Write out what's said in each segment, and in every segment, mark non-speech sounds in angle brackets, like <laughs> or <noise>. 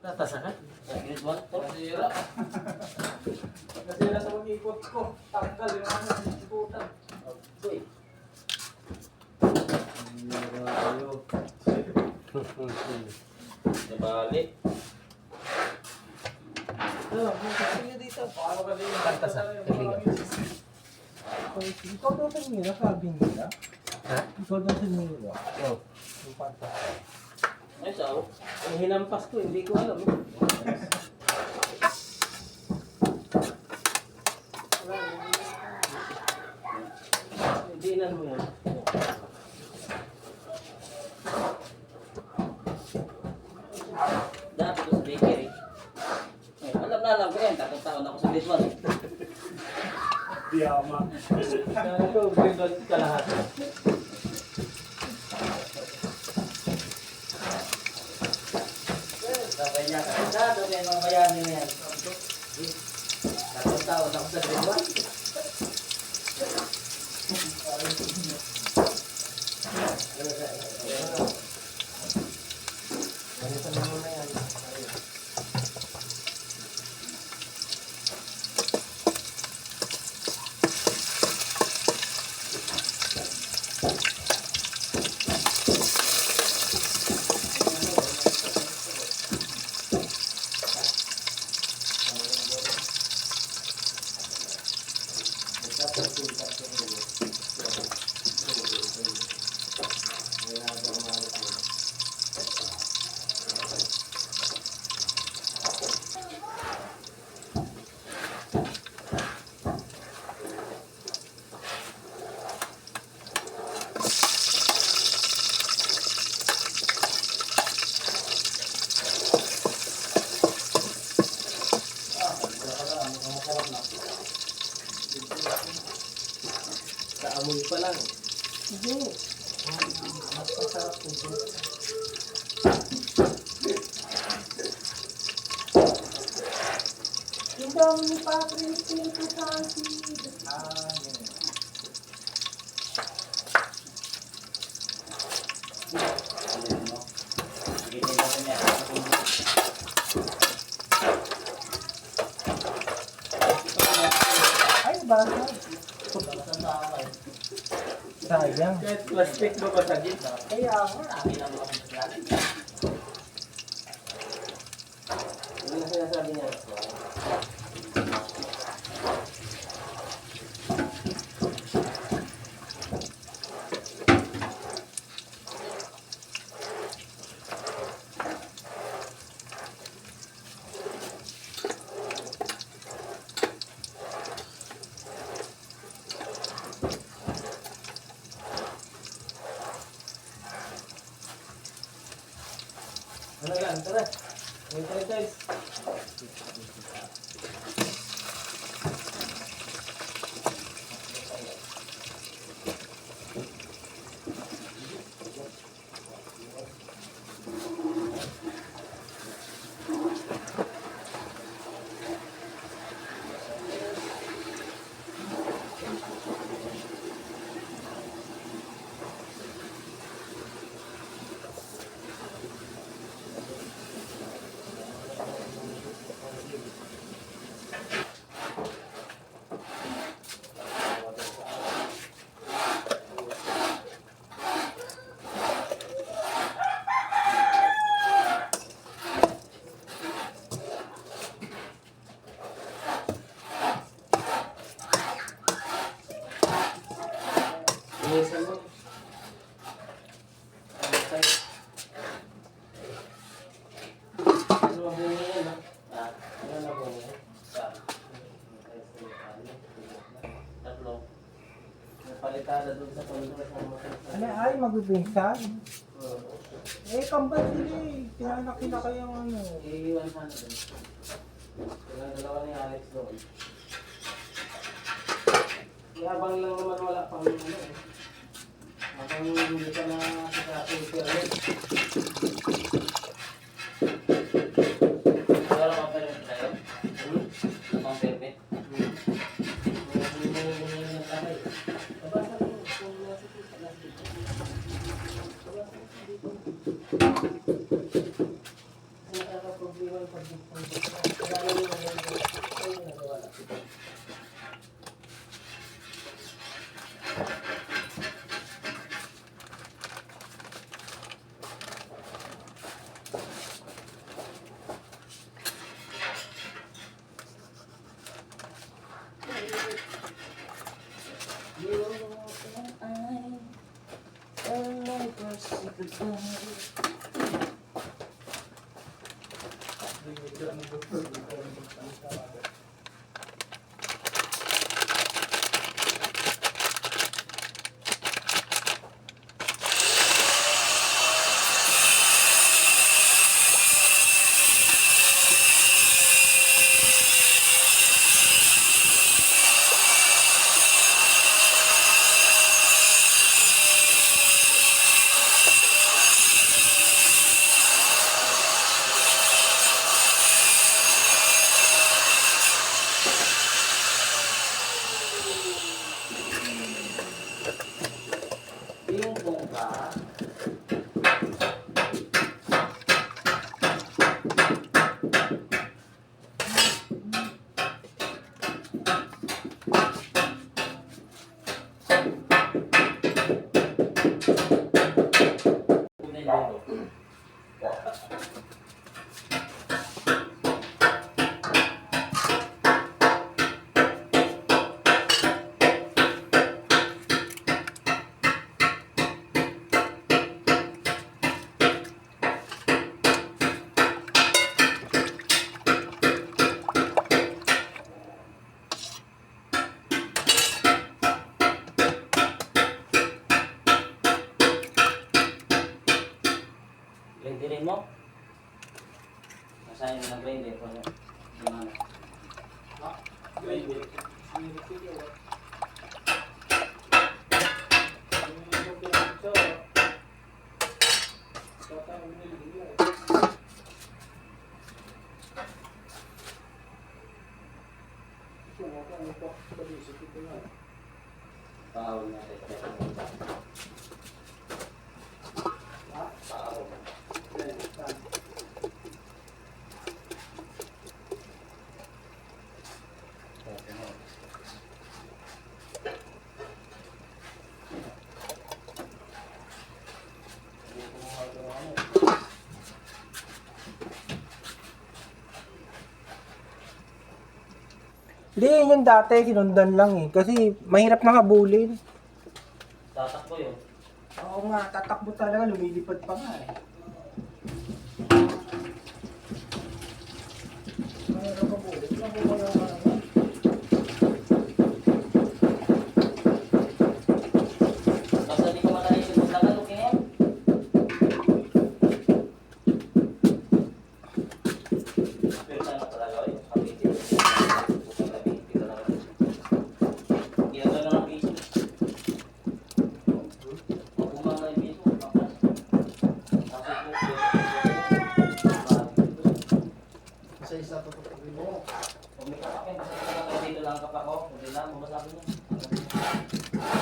Tatasa ka? Grade 1 to. Nasira. <laughs> Nasira sa mag-ikot ko. Tanggal yung ano, ikutan. Uy. <laughs> Nabali. Ano, sige dito. Paano ka din? Tagtasa, kaibigan. Ikaw daw sa nila, sabi nila. Ha? Ikaw daw sa nila. Oo. Yung panta. Ay, sao? Ang hinampas ko, hindi ko alam. eh. Dinan mo yan. Dati ko sa bakery. Eh, alam na alam ko yan. Tatong taon ako sa grade 1. Diyama. Kaya ko, grade ka lahat. Sabay niya ka. Dado kaya mga bayani na yan. Eh, Tatong taon ako sa grade 1. Ganito na muna yan. Sa amoy pa lang. Sige. Mas masarap ito. Dami ni Patrick, pinto sa akin. Yun. Ganyan natin yan. Ay, basa. Sayang. Kahit plastic mo pa sa gitna. Kaya nga. Ano yan? Tara. Wait, guys. Inisan mo. Ano tayo? Ano ang bunga yan, ha? Ah, Ano na bunga yan? sa- Tatlo. Napalitada dun sa kondo sa mga Ano ay, Oo. Eh, kambal sila eh. Pinanaki na kayang ano. Iiwan sana dun. Silang dalawa ni Alex doon. Yabang lang naman wala pang ano eh. Habang hindi ka na sa super eh. Wala kang pera tayo. Hmm? Pang pepe. Hmm. Hindi mo hindi mo nagkakay. Nabasa mo kung nasa sa plastic. Nabasa mo dito. Nakaka-problema. iwan pag Kaya yun yung ay nagawa na. Yung Mo. Nasaan yung nag-blender ko? Yung ano? Blender. Pahawal natin. Pahawal. Hindi, yun yung dati, sinundan lang eh. Kasi mahirap na habulin. Tatakbo yun. Oo nga, tatakbo talaga, lumilipad pa nga eh. Mahirap habulin, nabuhay ang ano. Basta di ko madali yung maglagan, okay na yan. Pero sana talaga, oy, kapiti. Bukang kapiti talaga. Ginagawa na ng piso. Pag umama yung piso, papas. Tapos po, Sa isa to pag mo. Kung may kapakin, basta talaga dito lang kapak ko. Hindi lang, mabasabi niya.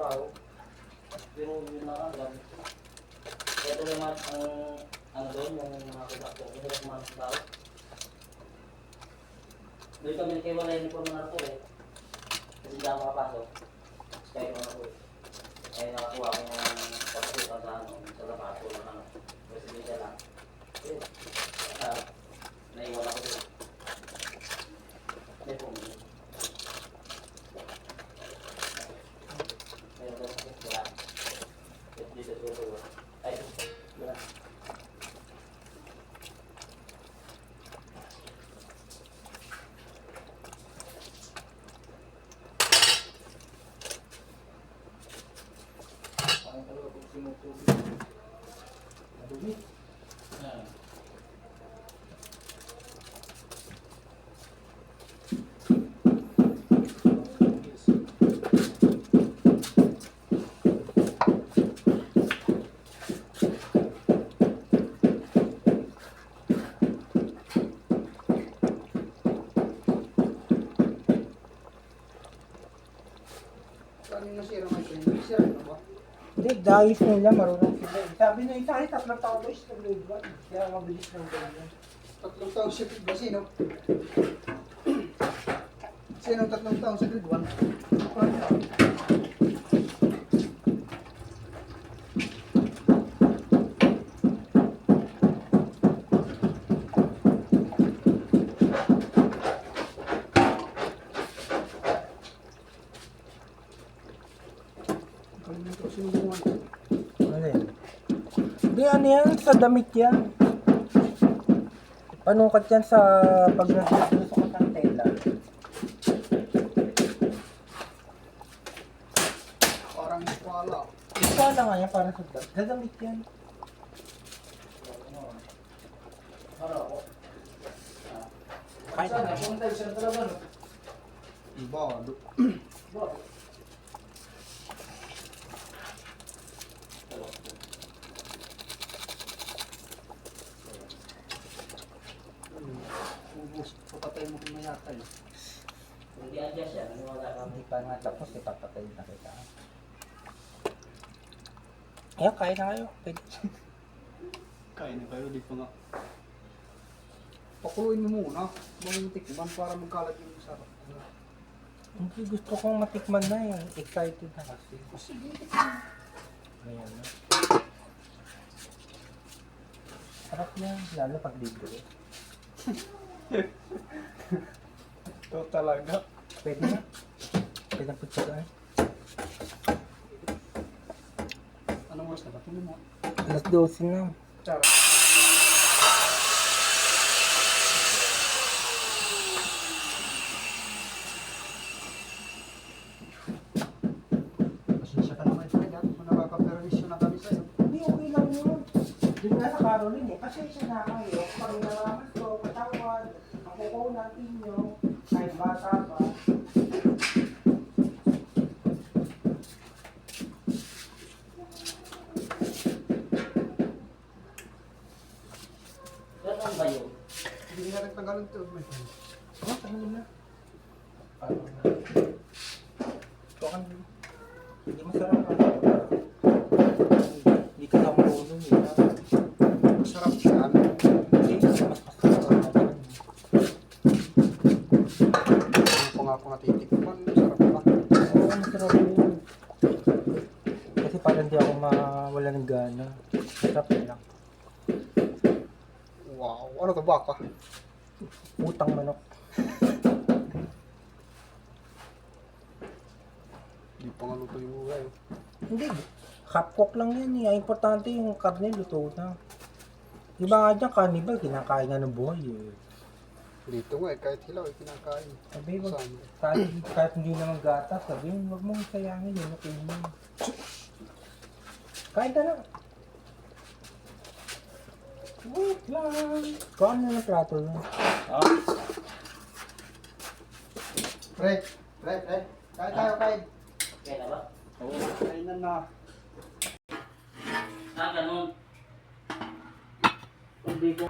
Trabaho. Pero yun na lang. Kaya ito naman ang ano doon, yung mga kagakto, yung hirap mga tao. Doon kami nakiwalay ni Puro na eh. Kasi hindi ako makapasok. Kaya ko na po eh. Kaya nakakuha ko ng pagkasukan sa ano, sa labas ko ng ano. Residensya lang. Eh, kaya naiwan ako doon. Kaya po, Meron daw sakit kaya. Dito siguro dalawa. Ay, wala. Parang talaga kung sinutubig. Madumi. Hmm. Ano yung nasira nga ito? Nasira na ba? Hindi, dahil nila, marunong sila. eh. Sabi na isa, ay tatlong taon daw sa grade 1. Kaya mabilis ng ganyan. Tatlong taon siya ba? Sino? Sino tatlong taon sa grade 1? Kalimutan ko sino gumawa. Ano yan? Hindi, ano yan? Sa damit yan. Panukat yan sa pag nagsusok ng tela. Parang wala. Ito lang nga yan, para sa damit. Sa damit yan. Ako? Kahit ano. Talaga, no? Iba, mayatay. Hindi adjust siya, naniwala kami. Hindi pa nga tapos, ipapatay na kita. Ayan, kain na kayo. Pwede. <laughs> Kain na kayo, di pa nga. Pakuluin mo muna. Mga tikman para magkalat yung sarap. Hindi, gusto kong matikman na eh. Excited na kasi. Sige. Ayan na. Sarap yan, lalo pag libre. <laughs> Ito talaga. Pwede na. Pwede na putsagaan. Anong oras na ba? Tingnan mo. Alas 12 na. Tsara. Pasensya ka naman, Fred. ha? Kung nakaka-permission na kami sa'yo. Hindi, okay lang yun. Yun nga sa Caroline eh. Pasensya na kayo. Pag nalaman ko, patawad. Ako ko natin nyo. Kahit bata pa. Ganun ba yun? Hindi na rin tagalog ito. my friend. Oh, ano na. Parang na. Ito kan. Hindi masarap ka. Hindi ka na marunong eh. Masarap siya. Hindi, mas masarap ka na. Ano ko nga ako natitikman. Masarap pa. Oo, masarap yun. Kasi parang di ako mawala ng gana. Masarap yun lang. Wow. Ano to baka? Utang manok. Hindi pa nga luto yung uwe. Hindi. Half cook lang yan eh. Ang importante yung karne luto na. Di ba nga dyan, cannibal, kinakain nga ng buhay eh. Dito nga eh, kahit hilaw eh, kinakain. Sabi, wag, Saan? kahit, kahit hindi naman gatas, sabi, wag mong sayangin yun, okay mo. Kain ka lang. Wait lang. Kuha na ng plato na. Fred, Fred, Fred. Kain tayo, kain. Kaya na ba? Oo. Kainan na. Ah, ganun. Hindi ko.